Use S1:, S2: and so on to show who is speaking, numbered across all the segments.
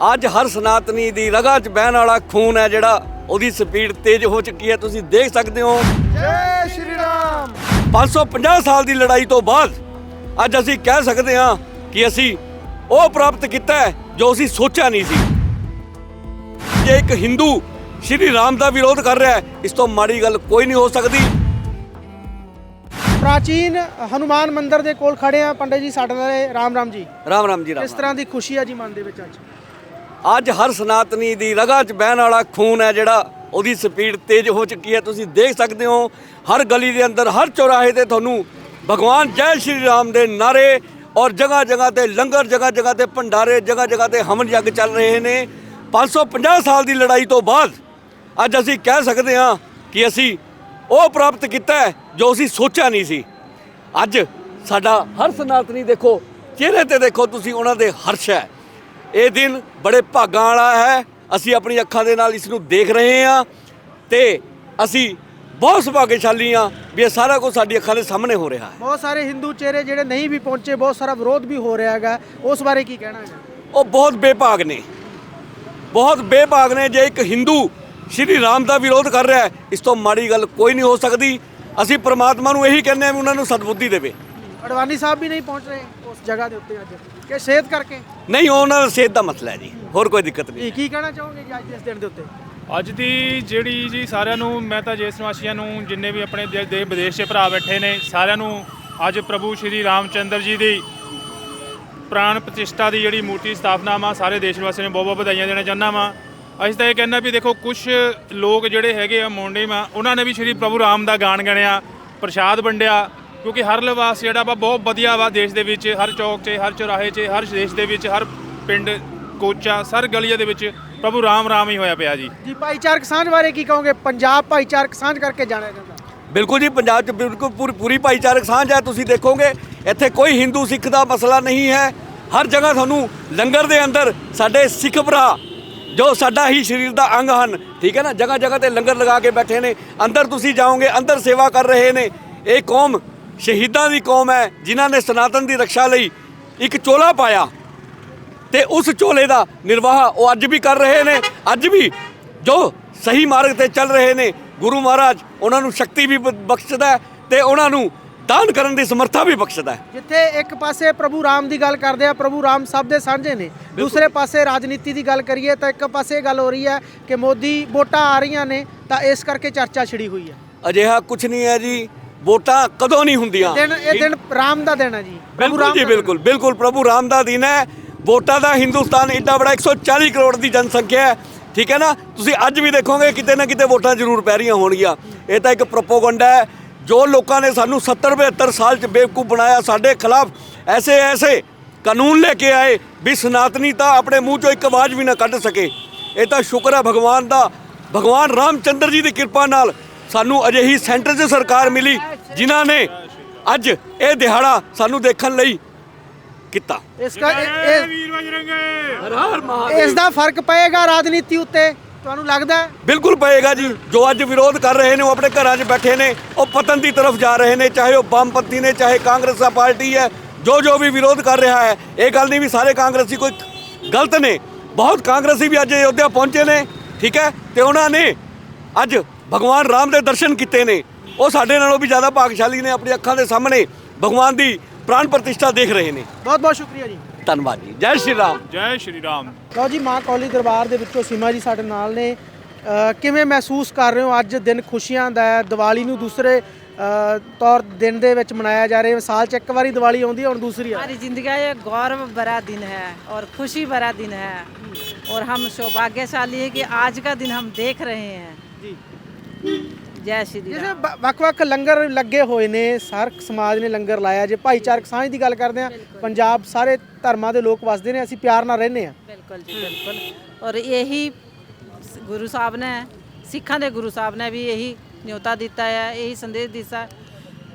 S1: ਅੱਜ ਹਰ ਸਨਾਤਨੀ ਦੀ ਰਗਾਂ 'ਚ ਬਹਿਣ ਵਾਲਾ ਖੂਨ ਹੈ ਜਿਹੜਾ ਉਹਦੀ ਸਪੀਡ ਤੇਜ਼ ਹੋ ਚੁੱਕੀ ਹੈ ਤੁਸੀਂ ਦੇਖ ਸਕਦੇ ਹੋ।
S2: ਜੈ ਸ਼੍ਰੀ ਰਾਮ।
S1: 550 ਸਾਲ ਦੀ ਲੜਾਈ ਤੋਂ ਬਾਅਦ ਅੱਜ ਅਸੀਂ ਕਹਿ ਸਕਦੇ ਹਾਂ ਕਿ ਅਸੀਂ ਉਹ ਪ੍ਰਾਪਤ ਕੀਤਾ ਜੋ ਅਸੀਂ ਸੋਚਿਆ ਨਹੀਂ ਸੀ। ਜੇ ਇੱਕ ਹਿੰਦੂ ਸ਼੍ਰੀ ਰਾਮ ਦਾ ਵਿਰੋਧ ਕਰ ਰਿਹਾ ਹੈ ਇਸ ਤੋਂ ਮਾੜੀ ਗੱਲ ਕੋਈ ਨਹੀਂ ਹੋ ਸਕਦੀ।
S2: ਪ੍ਰਾਚੀਨ ਹਨੂਮਾਨ ਮੰਦਿਰ ਦੇ ਕੋਲ ਖੜੇ ਆ ਪੰਡਿਤ ਜੀ ਸਾਡੇ ਨਾਲ ਰਾਮ ਰਾਮ ਜੀ।
S1: ਰਾਮ ਰਾਮ ਜੀ ਰਾਮ
S2: ਕਿਸ ਤਰ੍ਹਾਂ ਦੀ ਖੁਸ਼ੀ ਆ ਜੀ ਮਨ ਦੇ ਵਿੱਚ ਅੱਜ?
S1: ਅੱਜ ਹਰ ਸਨਾਤਨੀ ਦੀ ਰਗਾਂ 'ਚ ਬਹਿਣ ਵਾਲਾ ਖੂਨ ਹੈ ਜਿਹੜਾ, ਉਹਦੀ ਸਪੀਡ ਤੇਜ਼ ਹੋ ਚੁੱਕੀ ਹੈ। ਤੁਸੀਂ ਦੇਖ ਸਕਦੇ ਹੋ, ਹਰ ਗਲੀ ਦੇ ਅੰਦਰ, ਹਰ ਚੌਰਾਹੇ ਤੇ ਤੁਹਾਨੂੰ ਭਗਵਾਨ ਜੈ ਸ਼੍ਰੀ ਰਾਮ ਦੇ ਨਾਰੇ ਔਰ ਜਗ੍ਹਾ ਜਗ੍ਹਾ ਤੇ ਲੰਗਰ ਜਗ੍ਹਾ ਜਗ੍ਹਾ ਤੇ ਭੰਡਾਰੇ ਜਗ੍ਹਾ ਜਗ੍ਹਾ ਤੇ ਹਵਨ ਯੱਗ ਚੱਲ ਰਹੇ ਨੇ। 550 ਸਾਲ ਦੀ ਲੜਾਈ ਤੋਂ ਬਾਅਦ ਅੱਜ ਅਸੀਂ ਕਹਿ ਸਕਦੇ ਹਾਂ ਕਿ ਅਸੀਂ ਉਹ ਪ੍ਰਾਪਤ ਕੀਤਾ ਜੋ ਅਸੀਂ ਸੋਚਿਆ ਨਹੀਂ ਸੀ। ਅੱਜ ਸਾਡਾ ਹਰ ਸਨਾਤਨੀ ਦੇਖੋ, ਚਿਹਰੇ ਤੇ ਦੇਖੋ, ਤੁਸੀਂ ਉਹਨਾਂ ਦੇ ਹਰਸ਼ ਹੈ। ਇਹ ਦਿਨ ਬੜੇ ਭਾਗਾਂ ਵਾਲਾ ਹੈ। ਅਸੀਂ ਆਪਣੀ ਅੱਖਾਂ ਦੇ ਨਾਲ ਇਸ ਨੂੰ ਦੇਖ ਰਹੇ ਹਾਂ ਤੇ ਅਸੀਂ ਬਹੁਤ ਸੁਭਾਗਸ਼ਾਲੀ ਹਾਂ ਵੀ ਇਹ ਸਾਰਾ ਕੁਝ ਸਾਡੀ ਅੱਖਾਂ ਦੇ ਸਾਹਮਣੇ ਹੋ ਰਿਹਾ ਹੈ।
S2: ਬਹੁਤ ਸਾਰੇ ਹਿੰਦੂ ਚਿਹਰੇ ਜਿਹੜੇ ਨਹੀਂ ਵੀ ਪਹੁੰਚੇ ਬਹੁਤ ਸਾਰਾ ਵਿਰੋਧ ਵੀ ਹੋ ਰਿਹਾ ਹੈਗਾ। ਉਸ ਬਾਰੇ ਕੀ ਕਹਿਣਾ ਹੈ?
S1: ਉਹ ਬਹੁਤ ਬੇਭਾਗ ਨੇ। ਬਹੁਤ ਬੇਭਾਗ ਨੇ। ਜੇ ਇੱਕ ਹਿੰਦੂ ਸ਼੍ਰੀ ਰਾਮ ਦਾ ਵਿਰੋਧ ਕਰ ਰਿਹਾ ਹੈ ਇਸ ਤੋਂ ਮਾੜੀ ਗੱਲ ਕੋਈ ਨਹੀਂ ਹੋ ਸਕਦੀ। ਅਸੀਂ ਪ੍ਰਮਾਤਮਾ ਨੂੰ ਇਹੀ ਕਹਿੰਦੇ ਹਾਂ ਵੀ ਉਹਨਾਂ ਨੂੰ ਸਤਬੁੱਧੀ ਦੇਵੇ।
S2: ਅਡਵਾਨੀ ਸਾਹਿਬ ਵੀ ਨਹੀਂ ਪਹੁੰਚ ਰਹੇ ਉਸ ਜਗ੍ਹਾ ਦੇ ਉੱਤੇ ਅੱਜ। ਕਿ ਸਿਹਤ ਕਰਕੇ?
S1: ਨਹੀਂ ਉਹਨਾਂ ਦਾ ਸਿਹਤ ਦਾ ਮਸਲਾ ਹੈ ਜੀ। ਹੋਰ ਕੋਈ ਦਿੱਕਤ ਨਹੀਂ।
S2: ਕੀ ਕੀ ਕਹਿਣਾ ਚਾਹੋਗੇ ਜੀ ਅੱਜ ਦੇ ਇਸ ਦਿਨ ਦੇ ਉੱਤੇ?
S3: ਅੱਜ ਦੀ ਜਿਹੜੀ ਜੀ ਸਾਰਿਆਂ ਨੂੰ ਮੈਂ ਤਾਂ ਦੇਸ਼ ਨਿਵਾਸੀਆਂ ਨੂੰ ਜਿੰਨੇ ਵੀ ਆਪਣੇ ਦੇ ਦੇ ਵਿਦੇਸ਼ 'ਚ ਭਰਾ ਬੈਠੇ ਨੇ ਸਾਰਿਆਂ ਨੂੰ ਅੱਜ ਪ੍ਰਭੂ ਸ਼੍ਰੀ ਰਾਮਚੰਦਰ ਜੀ ਦੀ ਪ੍ਰਾਣ ਪ੍ਰਤਿਸ਼ਠਾ ਦੀ ਜਿਹੜੀ ਮੂਰਤੀ ਸਥਾਪਨਾ ਵਾ ਸਾਰੇ ਦੇਸ਼ ਨਿਵਾਸੀਆਂ ਨੂੰ ਬਹੁਤ ਬਹੁਤ ਵਧਾਈਆਂ ਦੇਣਾ ਚਾਹੁੰਦਾ ਵਾਂ। ਅਸੀਂ ਤਾਂ ਇਹ ਕਹਿੰਦਾ ਵੀ ਦੇਖੋ ਕੁਝ ਲੋਕ ਜਿਹੜੇ ਹੈਗੇ ਆ ਮੋਂਡੇ ਮਾ ਉਹਨਾਂ ਨੇ ਵੀ ਸ਼੍ਰੀ ਪ੍ਰਭੂ ਰਾਮ ਦਾ ਗਾਣ ਗਣਿਆ ਪ੍ਰਸ਼ਾਦ ਵੰਡਿਆ ਕਿਉਂਕਿ ਹਰ ਲਿਬਾਸ ਜਿਹੜਾ ਵਾ ਬਹੁਤ ਵਧੀਆ ਵਾ ਦੇਸ਼ ਦੇ ਵਿੱਚ ਹਰ ਚੌਕ 'ਚ ਹਰ ਚੌਰਾਹੇ 'ਚ ਹਰ ਦੇਸ਼ ਦੇ ਵਿੱਚ ਹਰ ਪਿੰਡ ਕੋਚਾ ਸਰ ਗਲੀਆਂ ਦੇ ਵਿੱਚ ਪ੍ਰਭੂ ਰਾਮ ਰਾਮ ਹੀ ਹੋਇਆ ਪਿਆ ਜੀ।
S2: ਜੀ ਭਾਈਚਾਰਕ ਸਾਂਝ ਬਾਰੇ ਕੀ ਕਹੋਗੇ? ਪੰਜਾਬ ਭਾਈਚਾਰਕ ਸਾਂਝ ਕਰਕੇ ਜਾਣਿਆ ਜਾਂਦਾ।
S1: ਬਿਲਕੁਲ ਜੀ ਪੰਜਾਬ 'ਚ ਬਿਲਕੁਲ ਪੂਰੀ ਪੂਰੀ ਭਾਈਚਾਰਕ ਸਾਂਝ ਹੈ ਤੁਸੀਂ ਦੇਖੋਗੇ ਇੱਥੇ ਕੋਈ ਹਿੰਦੂ ਸਿੱਖ ਦਾ ਮਸਲਾ ਨਹੀਂ ਹੈ। ਹਰ ਜਗ੍ਹਾ ਤੁਹਾਨੂੰ ਲੰਗਰ ਦੇ ਅੰਦਰ ਸਾਡੇ ਸਿੱਖ ਭਰਾ ਜੋ ਸਾਡਾ ਹੀ ਸਰੀਰ ਦਾ ਅੰਗ ਹਨ ਠੀਕ ਹੈ ਨਾ? ਜਗ੍ਹਾ ਜਗ੍ਹਾ ਤੇ ਲੰਗਰ ਲਗਾ ਕੇ ਬੈਠੇ ਨੇ ਅੰਦਰ ਤੁਸੀਂ ਜਾਓਗੇ ਅੰਦਰ ਸੇਵਾ ਕਰ ਰਹੇ ਨੇ ਇਹ ਕੌਮ ਸ਼ਹੀਦਾਂ ਦੀ ਕੌਮ ਹੈ ਜਿਨ੍ਹਾਂ ਨੇ ਸਨਾਤਨ ਦੀ ਰੱਖਿਆ ਲਈ ਇੱਕ ਚੋਲਾ ਪਾਇਆ। ਤੇ ਉਸ ਝੋਲੇ ਦਾ ਨਿਰਵਾਹ ਉਹ ਅੱਜ ਵੀ ਕਰ ਰਹੇ ਨੇ। ਅੱਜ ਵੀ ਜੋ ਸਹੀ ਮਾਰਗ ਤੇ ਚੱਲ ਰਹੇ ਨੇ ਗੁਰੂ ਮਹਾਰਾਜ ਉਹਨਾਂ ਨੂੰ ਸ਼ਕਤੀ ਵੀ ਬਖਸ਼ਦਾ ਤੇ ਉਹਨਾਂ ਨੂੰ ਦਾਨ ਕਰਨ ਦੀ ਸਮਰੱਥਾ ਵੀ ਬਖਸ਼ਦਾ ਹੈ।
S2: ਜਿੱਥੇ ਇੱਕ ਪਾਸੇ ਪ੍ਰਭੂ ਰਾਮ ਦੀ ਗੱਲ ਕਰਦੇ ਆ ਪ੍ਰਭੂ ਰਾਮ ਸਭ ਦੇ ਸਾਂਝੇ ਨੇ। ਦੂਸਰੇ ਪਾਸੇ ਰਾਜਨੀਤੀ ਦੀ ਗੱਲ ਕਰੀਏ ਤਾਂ ਇੱਕ ਪਾਸੇ ਇਹ ਗੱਲ ਹੋ ਰਹੀ ਹੈ ਕਿ ਮੋਦੀ ਵੋਟਾਂ ਆ ਰਹੀਆਂ ਨੇ ਤਾਂ ਇਸ ਕਰਕੇ ਚਰਚਾ ਛਿੜੀ ਹੋਈ ਹੈ।
S1: ਅਜਿਹਾ ਕੁਝ ਨਹੀਂ ਹੈ ਜੀ। ਵੋਟਾਂ ਕਦੋਂ ਨਹੀਂ ਹੁੰਦੀਆਂ?
S2: ਦਿਨ ਇਹ ਦਿਨ ਰਾਮ ਦਾ ਦਿਨ ਹੈ ਜੀ।
S1: ਬਿਲਕੁਲ ਜੀ। ਬਿਲਕੁਲ ਬਿਲਕੁਲ ਪ੍ਰਭੂ ਰਾਮ ਦਾ ਦਿਨ ਹੈ। ਵੋਟਾਂ ਦਾ ਹਿੰਦੁਸਤਾਨ ਏਡਾ ਬੜਾ 140 ਕਰੋੜ ਦੀ ਜਨਸੰਖਿਆ ਹੈ। ਠੀਕ ਹੈ ਨਾ? ਤੁਸੀਂ ਅੱਜ ਵੀ ਦੇਖੋਗੇ ਕਿਤੇ ਨਾ ਕਿਤੇ ਵੋਟਾਂ ਜ਼ਰੂਰ ਪੈ ਰਹੀਆਂ ਹੋਣਗੀਆਂ। ਇਹ ਤਾਂ ਇੱਕ ਪ੍ਰੋਪੋਗੰਡਾ ਹੈ। ਜੋ ਲੋਕਾਂ ਨੇ ਸਾਨੂੰ 70 72 ਸਾਲ ਚ ਬੇਵਕੂਫ ਬਣਾਇਆ ਸਾਡੇ ਖਿਲਾਫ ਐਸੇ ਐਸੇ ਕਾਨੂੰਨ ਲੈ ਕੇ ਆਏ ਵੀ ਸਨਾਤਨੀ ਤਾਂ ਆਪਣੇ ਮੂੰਹ ਚੋਂ ਇੱਕ ਆਵਾਜ਼ ਵੀ ਨਾ ਕੱਢ ਸਕੇ। ਇਹ ਤਾਂ ਸ਼ੁਕਰ ਹੈ ਭਗਵਾਨ ਦਾ। ਭਗਵਾਨ ਰਾਮਚੰਦਰ ਜੀ ਦੀ ਕਿਰਪਾ ਨਾਲ ਸਾਨੂੰ ਅਜਿਹੀ ਸੈਂਟਰ 'ਚ ਸਰਕਾਰ ਮਿਲੀ ਜਿਨ੍ਹਾਂ ਨੇ ਅੱਜ ਇਹ ਦਿਹਾੜਾ ਸਾਨੂੰ ਦੇਖਣ ਲਈ ਕੀਤਾ।
S2: ਇਸ ਦਾ ਇਹ-
S3: ਵੀਰ ਬਜਰੰਗੇ।
S1: ਹਰ ਹਰ ਮਹਾਦੇਵ।
S2: ਇਹ- ਇਸ ਦਾ ਫ਼ਰਕ ਪਏਗਾ ਰਾਜਨੀਤੀ ਉੱਤੇ ਤੁਹਾਨੂੰ ਲੱਗਦਾ
S1: ਬਿਲਕੁਲ ਪਏਗਾ ਜੀ। ਜੋ ਅੱਜ ਵਿਰੋਧ ਕਰ ਰਹੇ ਨੇ ਉਹ ਆਪਣੇ ਘਰਾਂ 'ਚ ਬੈਠੇ ਨੇ ਉਹ ਪਤਨ ਦੀ ਤਰਫ ਜਾ ਰਹੇ ਨੇ ਚਾਹੇ ਉਹ ਵਾਮਪੰਥੀ ਨੇ ਚਾਹੇ ਕਾਂਗਰਸ ਦਾ ਪਾਰਟੀ ਹੈ ਜੋ ਜੋ ਵੀ ਵਿਰੋਧ ਕਰ ਰਿਹਾ ਹੈ ਇਹ ਗੱਲ ਨਹੀਂ ਵੀ ਸਾਰੇ ਕਾਂਗਰਸੀ ਕੋਈ ਗਲਤ ਨੇ। ਬਹੁਤ ਕਾਂਗਰਸੀ ਵੀ ਅੱਜ ਅਯੋਧਿਆ ਪਹੁੰਚੇ ਨੇ ਠੀਕ ਹੈ? ਤੇ ਉਹਨਾਂ ਨੇ ਅੱਜ ਭਗਵਾਨ ਰਾਮ ਦੇ ਦਰਸ਼ਨ ਕੀਤੇ ਨੇ ਉਹ ਸਾਡੇ ਨਾਲੋਂ ਵੀ ਜ਼ਿਆਦਾ ਭਾਗਸ਼ਾਲੀ ਨੇ ਆਪਣੀ ਅੱਖਾਂ ਦੇ ਸਾਹਮਣੇ ਭਗਵਾਨ ਦੀ ਪ੍ਰਾਣ ਪ੍ਰਤਿਸ਼ਠਾ ਦੇਖ ਰਹੇ ਨੇ
S2: ਬਹੁਤ ਬਹੁਤ ਸ਼ੁਕਰੀਆ ਜੀ
S1: ਧੰਨਵਾਦ ਜੀ ਜੈ ਸ਼੍ਰੀ ਰਾਮ
S3: ਜੈ ਸ਼੍ਰੀ ਰਾਮ
S2: ਲਓ ਜੀ ਮਾਂ ਕੌਲੀ ਦਰਬਾਰ ਦੇ ਵਿੱਚੋਂ ਸੀਮਾ ਜੀ ਸਾਡੇ ਨਾਲ ਨੇ ਅ, ਕਿਵੇਂ ਮਹਿਸੂਸ ਕਰ ਰਹੇ ਹੋ ਅੱਜ ਦਿਨ ਖੁਸ਼ੀਆਂ ਦਾ ਹੈ ਦੀਵਾਲੀ ਨੂੰ ਦੂਸਰੇ ਅ, ਤੌਰ ਦਿਨ ਦੇ ਵਿੱਚ ਮਨਾਇਆ ਜਾ ਰਿਹਾ ਹੈ ਸਾਲ 'ਚ ਇੱਕ ਵਾਰੀ ਦੀਵਾਲੀ ਆਉਂਦੀ ਹੈ ਹੁਣ ਦੂਸਰੀ ਆ
S4: हमारी जिंदगी का ये गौरव भरा दिन है और खुशी भरा दिन है और हम सौभाग्यशाली है कि आज का दिन हम देख रहे हैं
S2: ਜੈ
S4: ਸ਼੍ਰੀ ਰਾਮ।
S2: ਜਿਵੇਂ ਵ- ਵੱਖ-ਵੱਖ ਲੰਗਰ ਲੱਗੇ ਹੋਏ ਨੇ ਸਾਰਕ ਸਮਾਜ ਨੇ ਲੰਗਰ ਲਾਇਆ ਜੇ ਭਾਈਚਾਰਕ ਸਾਂਝ ਦੀ ਗੱਲ ਕਰਦੇ ਆ ਪੰਜਾਬ ਸਾਰੇ ਧਰਮਾਂ ਦੇ ਲੋਕ ਵੱਸਦੇ ਨੇ ਅਸੀਂ ਪਿਆਰ ਨਾਲ ਰਹਿੰਦੇ ਆ
S4: ਬਿਲਕੁਲ ਜੀ ਬਿਲਕੁਲ। ਔਰ ਇਹੀ ਗੁਰੂ ਸਾਹਿਬ ਨੇ ਸਿੱਖਾਂ ਦੇ ਗੁਰੂ ਸਾਹਿਬ ਨੇ ਵੀ ਇਹੀ ਨਿਯੋਤਾ ਦਿੱਤਾ ਹੈ ਇਹੀ ਸੰਦੇਸ਼ ਦਿੱਤਾ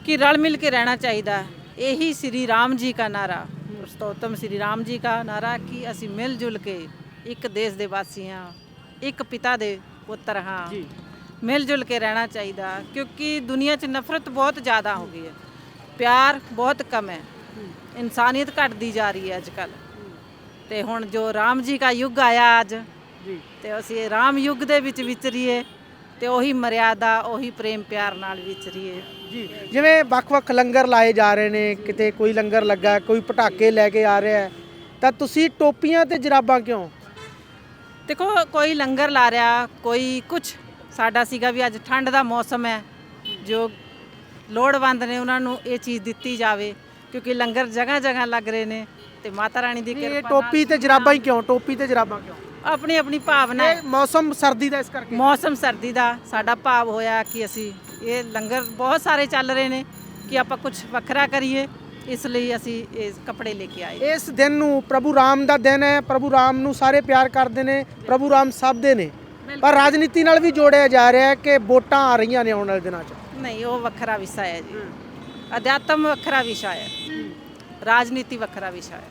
S4: ਕਿ ਰਲ ਮਿਲ ਕੇ ਰਹਿਣਾ ਚਾਹੀਦਾ। ਇਹੀ ਸ੍ਰੀ ਰਾਮ ਜੀ ਦਾ ਨਾਰਾ। ਸਤੋਤਮ ਸ੍ਰੀ ਰਾਮ ਜੀ ਦਾ ਨਾਰਾ ਕਿ ਅਸੀਂ ਮਿਲ ਜੁਲ ਕੇ ਇੱਕ ਦੇਸ਼ ਦੇ ਵਾਸੀ ਹਾਂ ਇੱਕ ਪਿਤਾ ਦੇ ਪੁੱਤਰ ਹਾਂ। ਮਿਲ ਜੁਲ ਕੇ ਰਹਿਣਾ ਚਾਹੀਦਾ ਕਿਉਂਕਿ ਦੁਨੀਆ 'ਚ ਨਫ਼ਰਤ ਬਹੁਤ ਜ਼ਿਆਦਾ ਹੋ ਗਈ ਹੈ। ਪਿਆਰ ਬਹੁਤ ਕਮ ਹੈ। ਇਨਸਾਨੀਅਤ ਘਟਦੀ ਜਾ ਰਹੀ ਹੈ ਅੱਜ ਕੱਲ੍ਹ ਤੇ ਹੁਣ ਜੋ ਰਾਮ ਜੀ ਦਾ ਯੁੱਗ ਆਇਆ ਅੱਜ
S2: ਜੀ।
S4: ਤੇ ਅਸੀਂ ਰਾਮ ਯੁੱਗ ਦੇ ਵਿੱਚ ਵਿਚਰੀਏ ਤੇ ਉਹੀ ਮਰਿਆਦਾ ਉਹੀ ਪ੍ਰੇਮ ਪਿਆਰ ਨਾਲ ਵਿਚਰੀਏ।
S2: ਜੀ ਜਿਵੇਂ ਵੱਖ-ਵੱਖ ਲੰਗਰ ਲਾਏ ਜਾ ਰਹੇ ਨੇ ਕਿਤੇ ਕੋਈ ਲੰਗਰ ਲੱਗਾ ਕੋਈ ਪਟਾਕੇ ਲੈ ਕੇ ਆ ਰਿਹਾ ਤਾਂ ਤੁਸੀਂ ਟੋਪੀਆਂ ਤੇ ਜਰਾਬਾਂ ਕਿਉਂ?
S4: ਦੇਖੋ ਕੋਈ ਲੰਗਰ ਲਾ ਰਿਹਾ ਕੋਈ ਕੁਝ ਸਾਡਾ ਸੀਗਾ ਵੀ ਅੱਜ ਠੰਡ ਦਾ ਮੌਸਮ ਹੈ ਜੋ ਲੋੜਵੰਦ ਨੇ ਉਹਨਾਂ ਨੂੰ ਇਹ ਚੀਜ਼ ਦਿੱਤੀ ਜਾਵੇ ਕਿਉਂਕਿ ਲੰਗਰ ਜਗ੍ਹਾ ਜਗ੍ਹਾ ਲੱਗ ਰਹੇ ਨੇ ਤੇ ਮਾਤਾ ਰਾਣੀ ਦੀ
S2: ਨਹੀਂ, ਇਹ
S4: ਕਿਰਪਾ
S2: ਟੋਪੀ ਤੇ ਜਰਾਬਾਂ ਹੀ ਕਿਉਂ ਟੋਪੀ ਤੇ ਜਰਾਬਾਂ ਕਿਉਂ?
S4: ਆਪਣੀ ਆਪਣੀ ਭਾਵਨਾ ਹੈ।
S2: ਇਹ ਮੌਸਮ ਸਰਦੀ ਦਾ ਇਸ ਕਰਕੇ?
S4: ਮੌਸਮ ਸਰਦੀ ਦਾ ਸਾਡਾ ਭਾਵ ਹੋਇਆ ਕਿ ਅਸੀਂ ਇਹ ਲੰਗਰ ਬਹੁਤ ਸਾਰੇ ਚੱਲ ਰਹੇ ਨੇ ਕਿ ਆਪਾਂ ਕੁਝ ਵੱਖਰਾ ਕਰੀਏ ਇਸ ਲਈ ਅਸੀਂ ਇਹ ਕੱਪੜੇ ਲੈ ਕੇ ਆਏ।
S2: ਇਸ ਦਿਨ ਨੂੰ ਪ੍ਰਭੂ ਰਾਮ ਦਾ ਦਿਨ ਹੈ ਪ੍ਰਭੂ ਰਾਮ ਨੂੰ ਸਾਰੇ ਪਿਆਰ ਕਰਦੇ ਨੇ ਪ੍ਰਭੂ ਰਾਮ ਸਭ ਦੇ ਨੇ। ਪਰ ਰਾਜਨੀਤੀ ਨਾਲ ਵੀ ਜੋੜਿਆ ਜਾ ਰਿਹਾ ਹੈ ਕਿ ਵੋਟਾਂ ਆ ਰਹੀਆਂ ਨੇ ਆਉਣ ਵਾਲੇ ਦਿਨਾਂ 'ਚ।
S4: ਨਹੀਂ ਉਹ ਵੱਖਰਾ ਵਿਸ਼ਾ ਹੈ ਜੀ। ਅਧਿਆਤਮ ਵੱਖਰਾ ਵਿਸ਼ਾ ਹੈ। ਰਾਜਨੀਤੀ ਵੱਖਰਾ ਵਿਸ਼ਾ ਹੈ।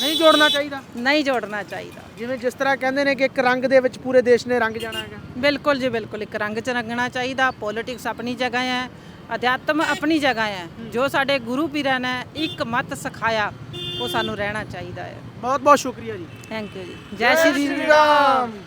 S2: ਨਹੀਂ ਜੋੜਨਾ ਚਾਹੀਦਾ?
S4: ਨਹੀਂ ਜੋੜਨਾ ਚਾਹੀਦਾ।
S2: ਜਿਵੇਂ ਜਿਸ ਤਰ੍ਹਾਂ ਕਹਿੰਦੇ ਨੇ ਕਿ ਇੱਕ ਰੰਗ ਦੇ ਵਿੱਚ ਪੂਰੇ ਦੇਸ਼ ਨੇ ਰੰਗ ਜਾਣਾ ਹੈਗਾ।
S4: ਬਿਲਕੁਲ ਜੀ ਬਿਲਕੁਲ। ਇੱਕ ਰੰਗ ਚ ਰੰਗਣਾ ਚਾਹੀਦਾ। ਪੋਲਿਟਿਕਸ ਆਪਣੀ ਜਗ੍ਹਾ ਹੈ। ਅਧਿਆਤਮ ਆਪਣੀ ਜਗ੍ਹਾ ਹੈ। ਜੋ ਸਾਡੇ ਗੁਰੂ ਪੀਰਾਂ ਨੇ ਇੱਕ ਮਤ ਸਿਖਾਇਆ ਉਹ ਸਾਨੂੰ ਰਹਿਣਾ ਚਾਹੀਦਾ ਹੈ।
S2: ਬਹੁਤ ਬਹੁਤ ਸ਼ੁਕਰੀਆ ਜੀ।
S4: ਥੈਂਕ ਯੂ ਜੀ। ਜੈ ਸ਼੍ਰੀ
S2: ਰਾਮ।